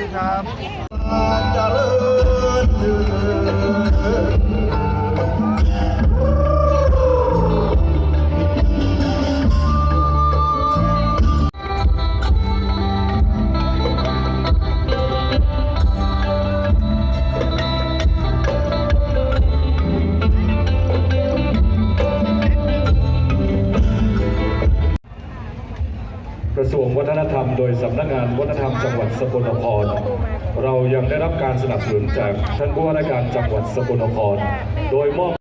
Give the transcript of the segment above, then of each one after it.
ดีครับ สนับสนุนจากท่านผู้ว่าราชการจังหวัดสกลนคร โดยมอบ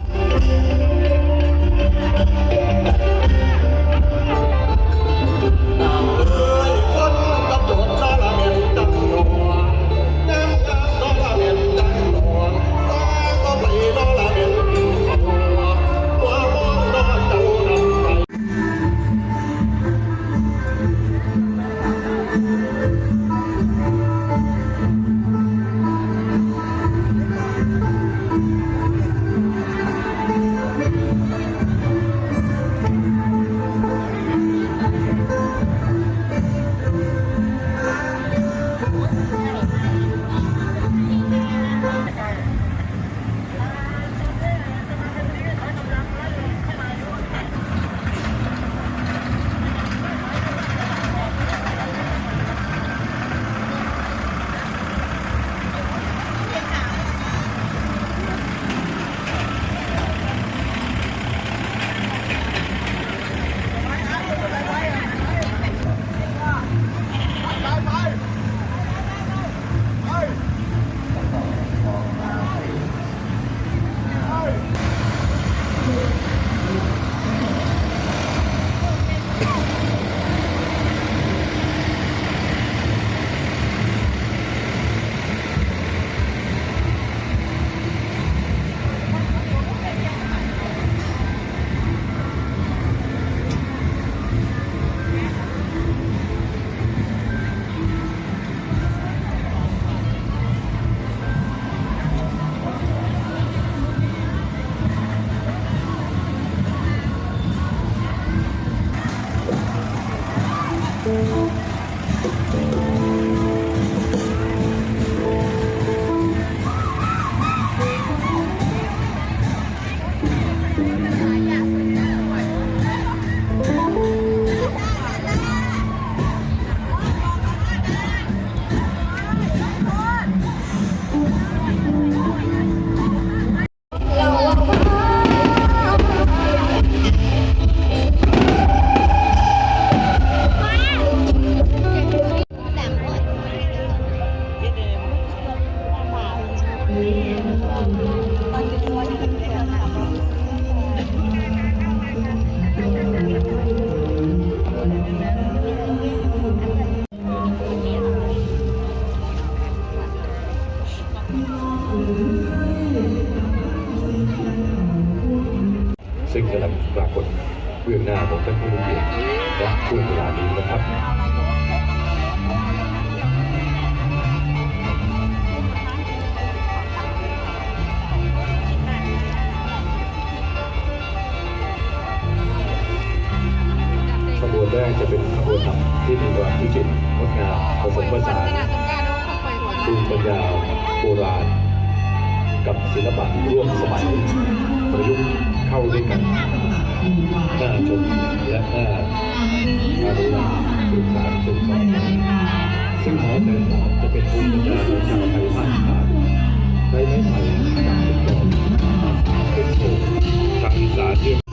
แรกจะเป็นขบวนธที่มีความวิจิตรงดงามผสมผสานภูมิปัญญาโบราณ กับศิลปะร่วมสมัย ประยุกต์เข้าด้วยกันน่าชมและน่าอนุรักษ์สืบสานสืบทอดซึ่งหอแสนหอมจะเป็นภูมิปัญญาของชาวไทยภากลางใช้ไม้ไผ่จากเป็นกอนเป็นโถทางอีสานเรียก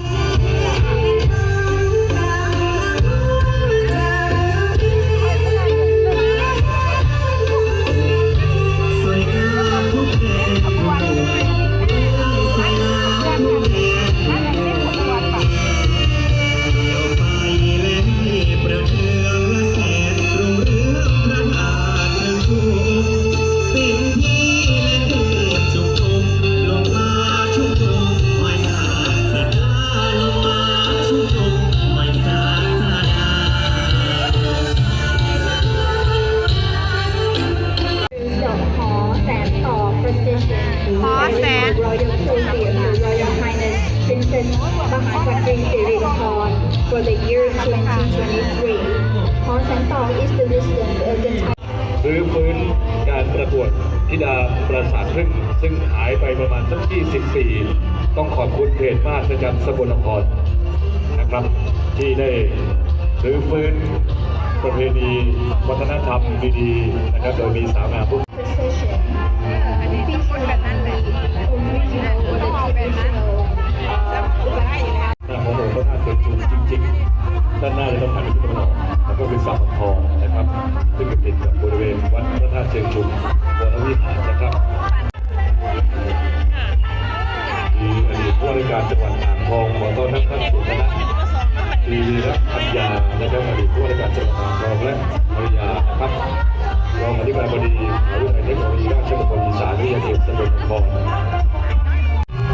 วัฒนธรรมดีๆนะครับโดยมีสาวงามผู้ Procession featuring the original or the traditional uh, lighting หน้าขององค์พระธาตุเชิงชุมจริงๆ ด้านหน้าจะต้องหันไปที่ตะวันออกแล้วก็เป็นสระทองนะครับ ซึ่งติดกับบริเวณวัดพระธาตุเชิงชุมวรวิหารนะครับมีอดีตผู้ว่าราชการจังหวัดอ่างทองขอต้อนรับท่านสุธนะที วีรัปัญญานะครับอดีตผู้ว่าราชการจังหวัดอ่างทองและภรรยานะครับรองอธิการบดีมหาวิทยาลัยเทคโนโลยีราชมงคลอีสานวิทยาเขตสกลนคร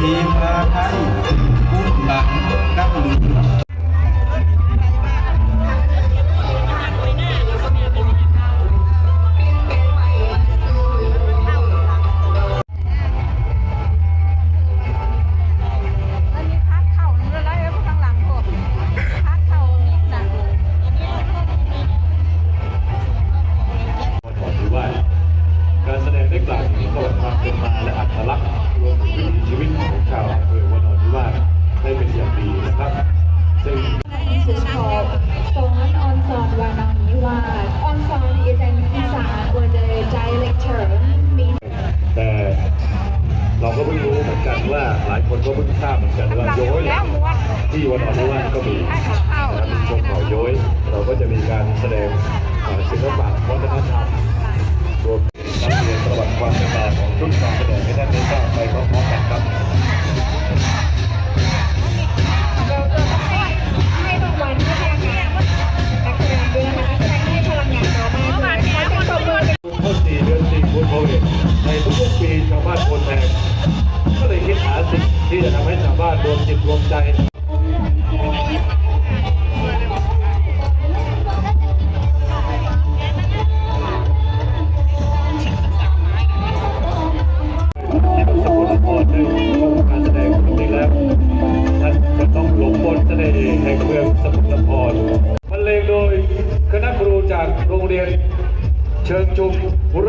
ทีมพาไทยพูดหลังกับหลือ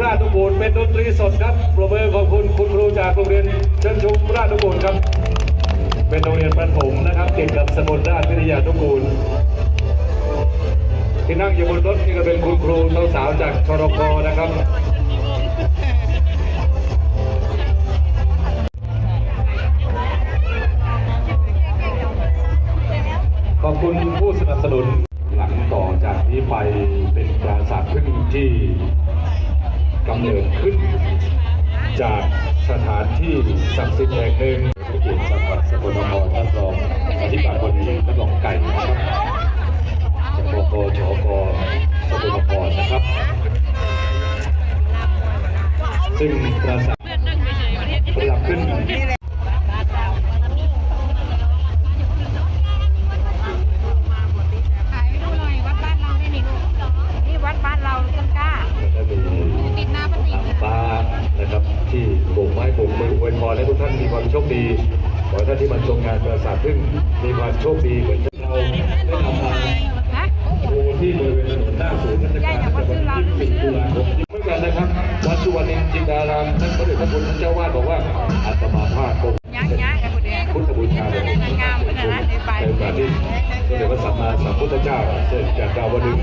ราชนุกูลเป็นดนตรีสดครับปรบมือขอบคุณคุณครูจากโรงเรียนเชิงชุมราชนุกูลครับ เป็นโรงเรียนประถมนะครับติดกับสกลราชวิทยานุกูลที่นั่งอยู่บนรถนี่ก็เป็นคุณครูสาวๆจากชรกนะครับขอบคุณผู้สนับสนุนหลังต่อจากนี้ไปเป็นปราสาทพึ่งที่ กำเนิดขึ้น จากสถานที่ศักดิ์สิทธิ์แห่งหนึ่งที่เกียรติจังหวัดสกลนครท่านรองอธิการบดีท่านรองไก่นะครับจากบกชกสกลนครนะครับ ซึ่งปราสาทประดับขึ้น ถ่ายให้ดูหน่อยวัดบ้านเราได้นี่ลูกนี่วัดบ้านเราต้นกล้า และมี ติดหน้าปฏิ นางฟ้านะครับที่ โบกไม้โบกมืออวยพรให้ทุกท่านมีความโชคดี ขอให้ท่านที่มาชมงานปราสาทพึ่งมีความโชคดีเหมือนเราได้นำมาฮะดูที่บริเวณถนนหน้าศูนย์ราชการจังหวัดที่สิบตุลาคมเมือนกันนะครับวัดสุวรรณจินดารามท่านพระเดชพระคุณท่านเจ้าวาดบอกว่าอาตมาภาคงยักษ์ยักษ์กับคนเดียพุทธบูชาเลยงามขนาดนั้นในไปในโอกาสที่สมเด็จพระสัมมาสัมพุทธเจ้าเสด็จจากดาวดึง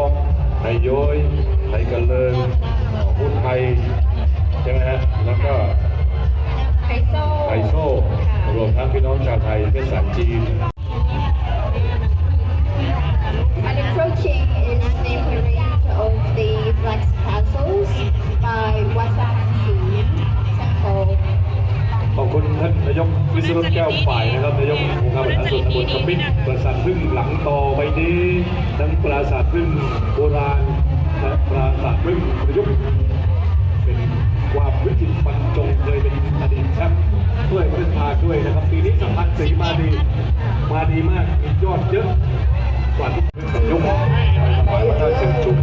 อกในโยยในกันเลิงพูดไทยใช่ไหมฮะแล้วก็ไทโซไทโซ่รวมทั้งพี่น้องชาวไทยพี่สันจีน approaching is the parade of the Black Castles by WhatsApp คุณท่านนายกวิศนุแก้วฝ่ายนะครับนายกองค์การบริหารส่วนตำบลขมิ้นปราสาทพึ่งหลังต่อไปนี้ทั้งปราสาทพึ่งโบราณและปราสาทพึ่งประยุกต์เป็นความวิจิตรบรรจงเคยเป็นอดีตแชมป์ด้วยประเทศได้วยนะครับปีนี้สัมพันธ์สีมาดีมาดีมากมียอดเยอะกว่าทุกประยุกต์ขอให้ท่านเชิญชม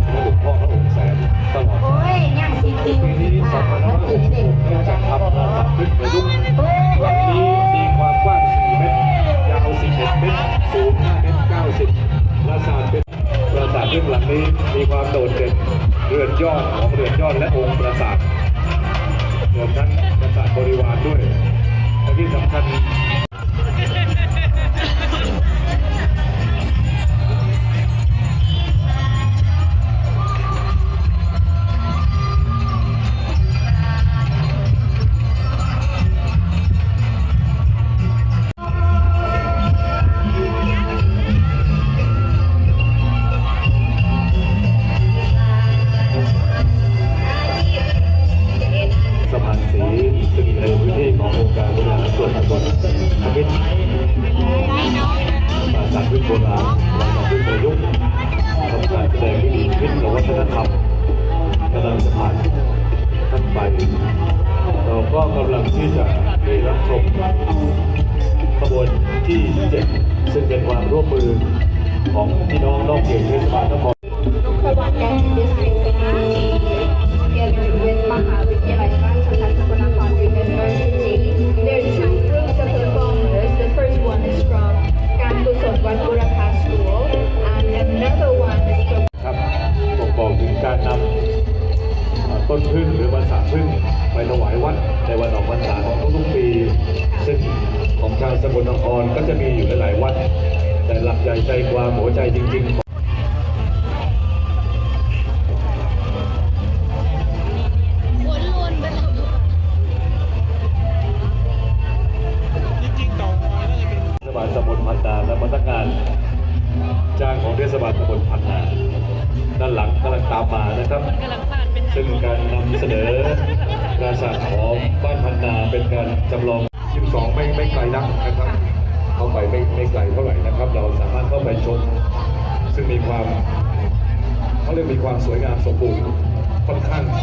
ต้นพึ่งหรือภาษาพึ่งไปถวายวัดในวันออกพรรษาของทุกๆปี ซึ่งของชาวสกลนครก็จะมีอยู่หลายๆวัด แต่หลักใหญ่ใจความหัวใจจริง ๆ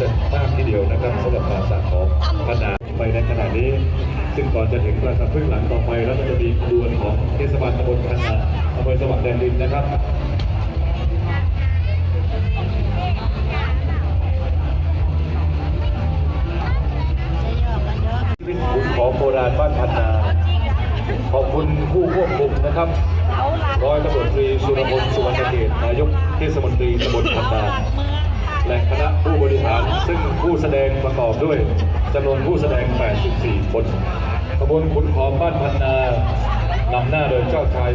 จะมากทีเดียวนะครับสำหรับปราสาทของพันนาไปในขณะนี้ ซึ่งก่อนจะถึงปราสาทพึ่งหลังต่อไปแล้วก็จะมีขบวนของเทศบาลตำบลพันนาอำเภอสว่างแดนดินนะครับชีวิตขุนของโบราณบ้านพันนาขอบคุณผู้ควบคุมนะครับร้อยตำรวจตรีสุรพลสุวรรณเกตนายกเทศมนตรีตำบลพันนา และคณะผู้บริหารซึ่งผู้แสดงประกอบด้วยจำนวนผู้แสดง 84 คนขบวนขุนของบ้านพันนานำหน้าโดยเจ้าชาย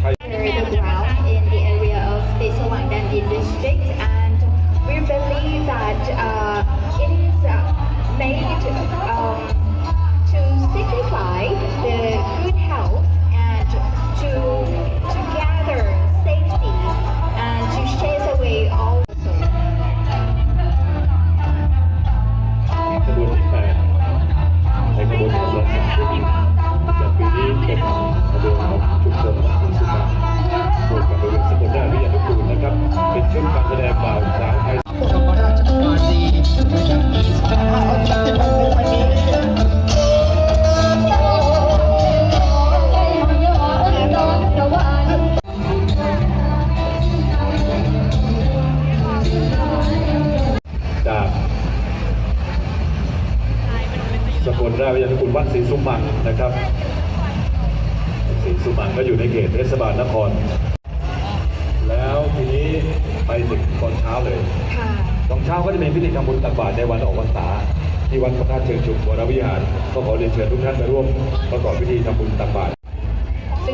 ชัย the ground in the area of the Sawangdandi district and we believe that uh, กลราชวิทยานุกูลวัดศรีสุมันนะครับศรีสุมันก็อยู่ในเขตเทศบาลนคร แล้วทีนี้ไปถึงตอนเช้าเลยค่ะตอนเช้าก็จะมีพิธีทำบุญตักบาตรในวันออกพรรษาที่วัดพระธาตุเชิงชุมวรวิหาร ก็ขอเรียนเชิญทุกท่านมาร่วมประกอบพิธีทำบุญตักบาตรซึ่ง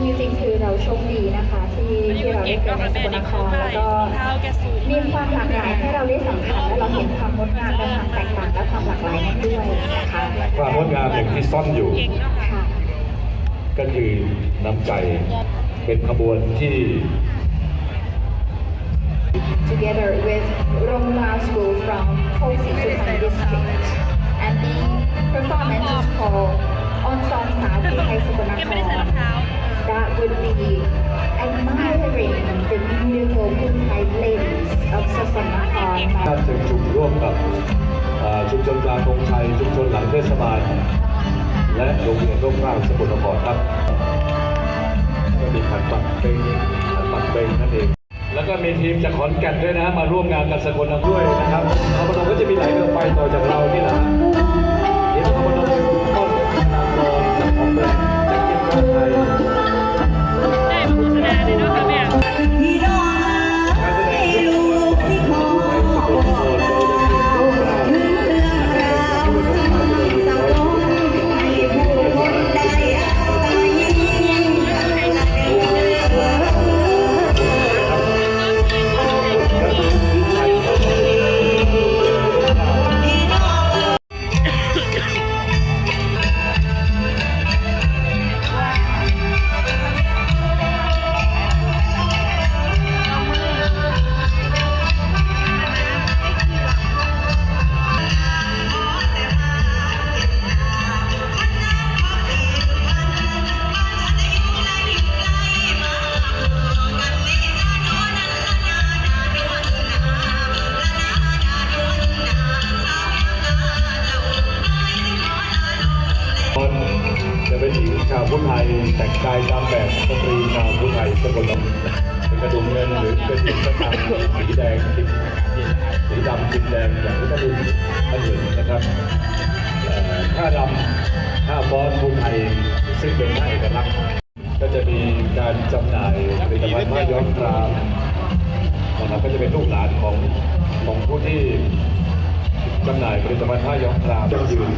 จริงๆคือเราโชคดีนะคะ ที่ที่เราได้เกิดในสกลนครแล้วก็มีความหลากหลายให้เราได้สัมผัสและเราเห็นความงดงามและความแตกต่างและความหลากหลายนั้นด้วยนะคะความงดงามหนึ่งที่ซ่อนอยู่ ค่ะก็คือน้ำใจเป็นขบวนที่ together with Rongla School from Kosi Supan district and the performance is called On Song Sa Thi Thai Sakonakon that would be admiring the beautiful Kuntai ladies of Sakonakon ท่านเชิงชุมร่วมกับเอ่อชุมชนกลางธงชัยชุมชนหลังเทศบาล และโรงเรียนร่มเกล้าสกลนครครับก็มีขันปักเป็นขันปักเป็นนั่นเอง แล้วก็มีทีมจากขอนแก่นด้วยนะ มาร่วมงานกับสกลนครด้วยนะครับขบวนก็จะมีหลายเรือไฟต่อจากเรานี่แหละเดี๋ยวขบวนเป็นต้นนางรองจากของแบรนด์จากเก็บกาไทย จะเป็นหญิงชาวพุทธไทยแต่งกายตามแบบสตรีชาวพุทธไทยสกลนครเป็นกระดุมเงินหรือเป็นสีกระตังสีแดงติดสีดำติดแดงอย่างที่ท่านเห็นท่านเห็นนะครับเอ่อผ้าดำผ้าฟ้อนพุทธไทยซึ่งเป็นผ้าเอกลักษณ์ก็จะมีการจำหน่ายผลิตภัณฑ์ผ้าย้อมครานะครับก็จะเป็นลูกหลานของของผู้ที่ จำหน่ายผลิตภัณฑ์ผ้าย้อมครามยั่งยืน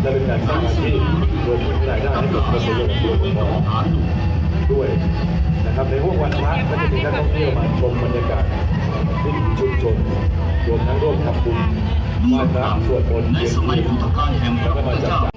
และเป็นการสร้างอาชีพรวมถึงรายได้ให้กับคนในจังหวัดสกลนครด้วยนะครับในพวงวันพระก็จะมีนักท่องเที่ยวมาชมบรรยากาศวิถีชุมชนรวมทั้งร่วมทำบุญไหว้พระสวดมนต์เวียนสมัยเทียนพุทธกาลแห่งพแล้วก็มาทธจับ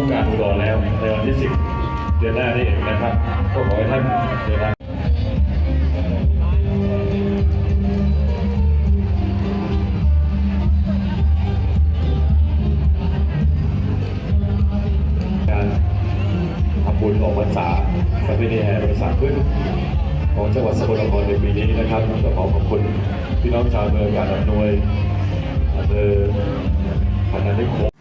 ผู้การอุดรแล้วในวันที่ 10 เดือนหน้านี้นะครับ ก็ขอให้ท่านเดินทางบุญออกพรรษาประเพณีแห่พรรษาขึ้นของจังหวัดสกลนครในปีนี้นะครับก็ขอขอบคุณพี่น้องชาวเมืองการอำนวยอำเภอพันนานิคม